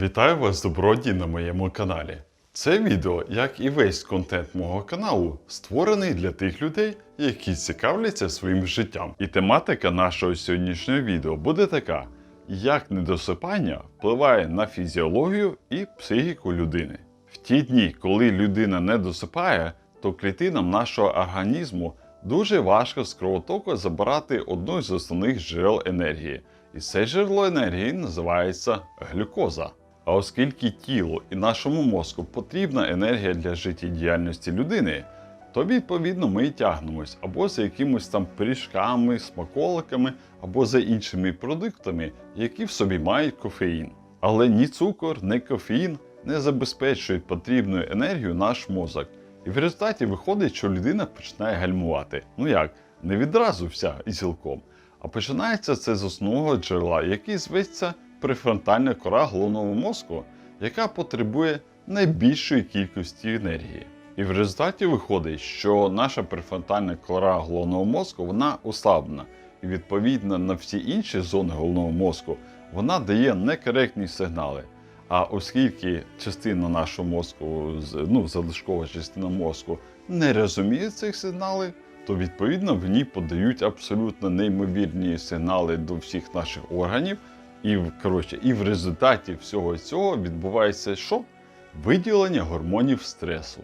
Вітаю вас, добродії, на моєму каналі. Це відео, як і весь контент мого каналу, створений для тих людей, які цікавляться своїм життям. І тематика нашого сьогоднішнього відео буде така: як недосипання впливає на фізіологію і психіку людини. В ті дні, коли людина не досипає, то клітинам нашого організму дуже важко з кровотоку забирати одну з основних джерел енергії. І це джерело енергії називається глюкоза. А оскільки тілу і нашому мозку потрібна енергія для життєдіяльності людини, то відповідно ми й тягнемось або за якимось там пиріжками, смаколиками, або за іншими продуктами, які в собі мають кофеїн. Але ні цукор, ні кофеїн не забезпечують потрібну енергію наш мозок. І в результаті виходить, що людина починає гальмувати. Ну як, не відразу вся і цілком. А починається це з основного джерела, який зветься префронтальна кора головного мозку, яка потребує найбільшої кількості енергії. І в результаті виходить, що наша префронтальна кора головного мозку вона ослаблена. І відповідно на всі інші зони головного мозку вона дає некоректні сигнали. А оскільки частина нашого мозку, ну, залишкова частина мозку, не розуміє цих сигналів, то відповідно в ній подають абсолютно неймовірні сигнали до всіх наших органів. І, коротше, і в результаті всього цього відбувається що? Виділення гормонів стресу.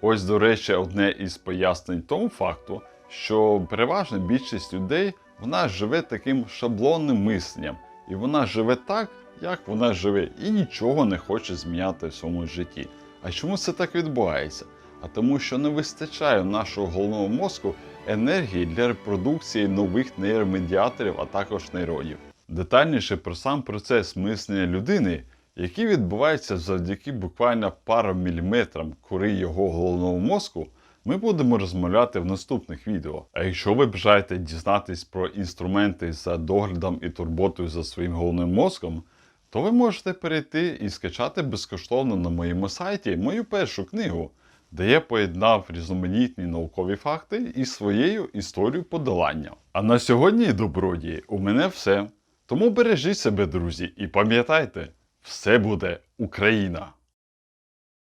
Ось, до речі, одне із пояснень тому факту, що переважна більшість людей вона живе таким шаблонним мисленням, і вона живе так, як вона живе, і нічого не хоче зміняти в своєму житті. А чому це так відбувається? А тому, що не вистачає нашого головного мозку енергії для репродукції нових нейромедіаторів, а також нейронів. Детальніше про сам процес мислення людини, який відбувається завдяки буквально парам міліметрам кори його головного мозку, ми будемо розмовляти в наступних відео. А якщо ви бажаєте дізнатись про інструменти за доглядом і турботою за своїм головним мозком, то ви можете перейти і скачати безкоштовно на моєму сайті мою першу книгу, де я поєднав різноманітні наукові факти із своєю історією подолання. А на сьогодні, добродії, у мене все. Тому бережіть себе, друзі, і пам'ятайте, все буде Україна!